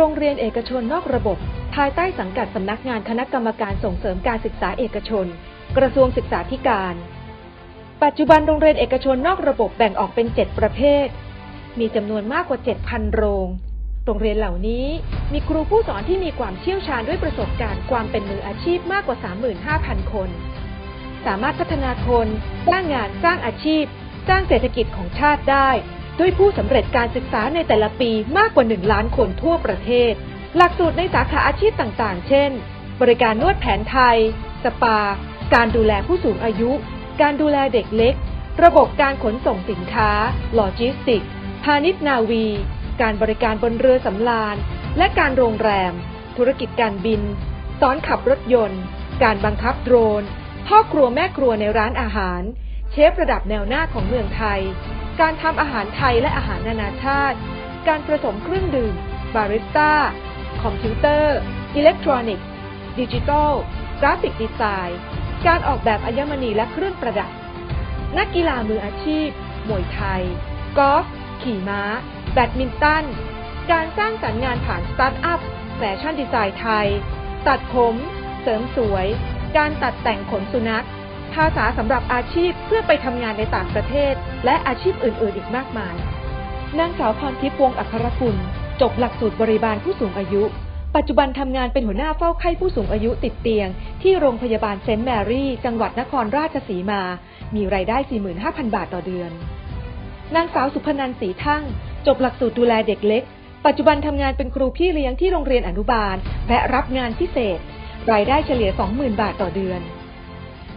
โรงเรียนเอกชนนอกระบบ ภายใต้สังกัดสำนักงานคณะกรรมการส่งเสริมการศึกษาเอกชน กระทรวงศึกษาธิการ ปัจจุบันโรงเรียนเอกชนนอกระบบแบ่งออกเป็น 7 ประเภท มีจำนวนมากกว่า 7,000 โรง โรงเรียนเหล่านี้มีครูผู้สอนที่มีความเชี่ยวชาญด้วยประสบการณ์ความเป็นมืออาชีพมากกว่า 35,000 คน สามารถพัฒนาคน สร้างงาน สร้างอาชีพ สร้างเศรษฐกิจของชาติได้ ด้วยผู้สำเร็จการศึกษาในแต่ละปีมากกว่า 1 ล้านคนทั่วประเทศ หลักสูตรในสาขาอาชีพต่างๆ เช่น บริการนวดแผนไทย สปา การดูแลผู้สูงอายุ การดูแลเด็กเล็ก ระบบการขนส่งสินค้า โลจิสติกส์พาณิชย์นาวี การบริการบนเรือสำราญ และการโรงแรม ธุรกิจการบิน สอนขับรถยนต์ การบังคับโดรน พ่อครัวแม่ครัวในร้านอาหาร เชฟระดับแนวหน้าของเมืองไทย การทำอาหารไทยและอาหารนานาชาติ การผสมเครื่องดื่ม บาริสต้า คอมพิวเตอร์ อิเล็กทรอนิกส์ ดิจิทัล กราฟิกดีไซน์ การออกแบบอัญมณีและเครื่องประดับ นักกีฬามืออาชีพ มวยไทย กอล์ฟ ขี่ม้า แบดมินตัน การสร้างสรรค์งานผ่านสตาร์ทอัพ แฟชั่นดีไซน์ไทย ตัดผม เสริมสวย การตัดแต่งขนสุนัข ภาษาสำหรับอาชีพเพื่อไปทำงานในต่างประเทศ และอาชีพอื่น ๆ อีกมากมาย นางสาวพรทิพย์วงอัครกุลจบหลักสูตรบริบาลผู้สูงอายุ ปัจจุบันทำงานเป็นหัวหน้าเฝ้าไข้ผู้สูงอายุติดเตียง ที่โรงพยาบาลเซนต์แมรี่ จังหวัดนครราชสีมา มีรายได้ 45,000 บาทต่อเดือน นางสาวสุพนันท์ศรีทั่งจบหลักสูตรดูแลเด็กเล็ก ปัจจุบันทำงานเป็นครูพี่เลี้ยงที่โรงเรียนอนุบาล และรับงานพิเศษ รายได้เฉลี่ย 20,000 บาทต่อเดือน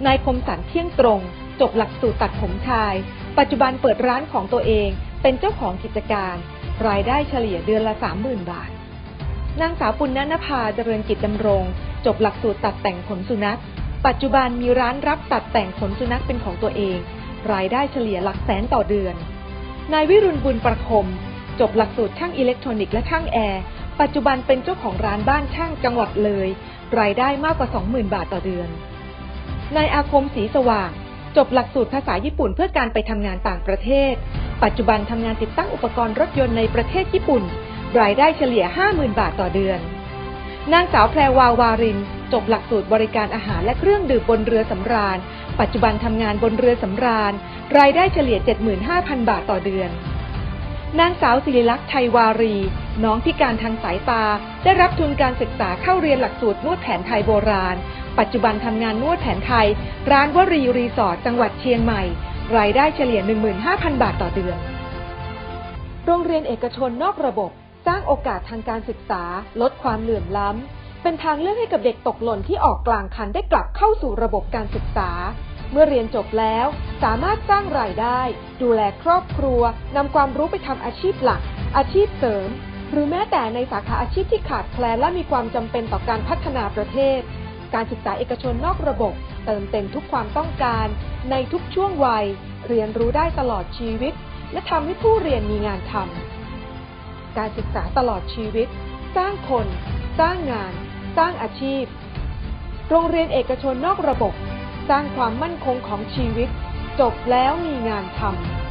นายคมสันเที่ยงตรง จบหลักสูตรตัดผมชาย ปัจจุบันเปิดร้านของตัวเอง เป็นเจ้าของกิจการ รายได้เฉลี่ยเดือนละ30,000บาท นางสาวปุณณนภาเจริญกิจดำรง จบหลักสูตรตัดแต่งขนสุนัข ปัจจุบันมีร้านรับตัดแต่งขนสุนัขเป็นของตัวเอง รายได้เฉลี่ยหลักแสนต่อเดือน นายวิรุณบุญประคม จบหลักสูตรช่างอิเล็กทรอนิกส์และช่างแอร์ ปัจจุบันเป็นเจ้าของร้านบ้านช่างจังหวัดเลย รายได้มากกว่า 20,000 บาทต่อเดือน นายอาคมศรีสว่าง จบหลักสูตรภาษาญี่ปุ่นเพื่อการไปทำงานต่างประเทศ ปัจจุบันทำงานติดตั้งอุปกรณ์รถยนต์ในประเทศญี่ปุ่น รายได้เฉลี่ย 50,000 บาทต่อเดือน นางสาวแพรวาวาริน จบหลักสูตรบริการอาหารและเครื่องดื่มบนเรือสำราญ ปัจจุบันทำงานบนเรือสำราญ รายได้เฉลี่ย 75,000 บาทต่อเดือน นางสาวศิริลักษณ์ชัยวารี น้องพิการทางสายตา ได้รับทุนการศึกษาเข้าเรียนหลักสูตรนวดแผนไทยโบราณ ปัจจุบันทำงานนวดแผนไทย ร้านวรีรีสอร์ทจังหวัดเชียงใหม่ รายได้เฉลี่ย 15,000 บาทต่อเดือน โรงเรียนเอกชนนอกระบบ สร้างโอกาสทางการศึกษา ลดความเหลื่อมล้ำ เป็นทางเลือกให้กับเด็กตกหล่นที่ออกกลางคันได้กลับเข้าสู่ระบบการศึกษา เมื่อเรียนจบแล้ว สามารถสร้างรายได้ ดูแลครอบครัว นำความรู้ไปทำอาชีพหลัก อาชีพเสริม หรือแม้แต่ในสาขาอาชีพที่ขาดแคลนและมีความจำเป็นต่อการพัฒนาประเทศ การศึกษาเอกชนนอกระบบ เติมเต็มทุกความต้องการ ในทุกช่วงวัย เรียนรู้ได้ตลอดชีวิต และทำให้ผู้เรียนมีงานทำการศึกษาตลอดชีวิต สร้างคน สร้างงาน สร้างอาชีพ โรงเรียนเอกชนนอกระบบ สร้างความมั่นคงของชีวิต จบแล้วมีงานทำ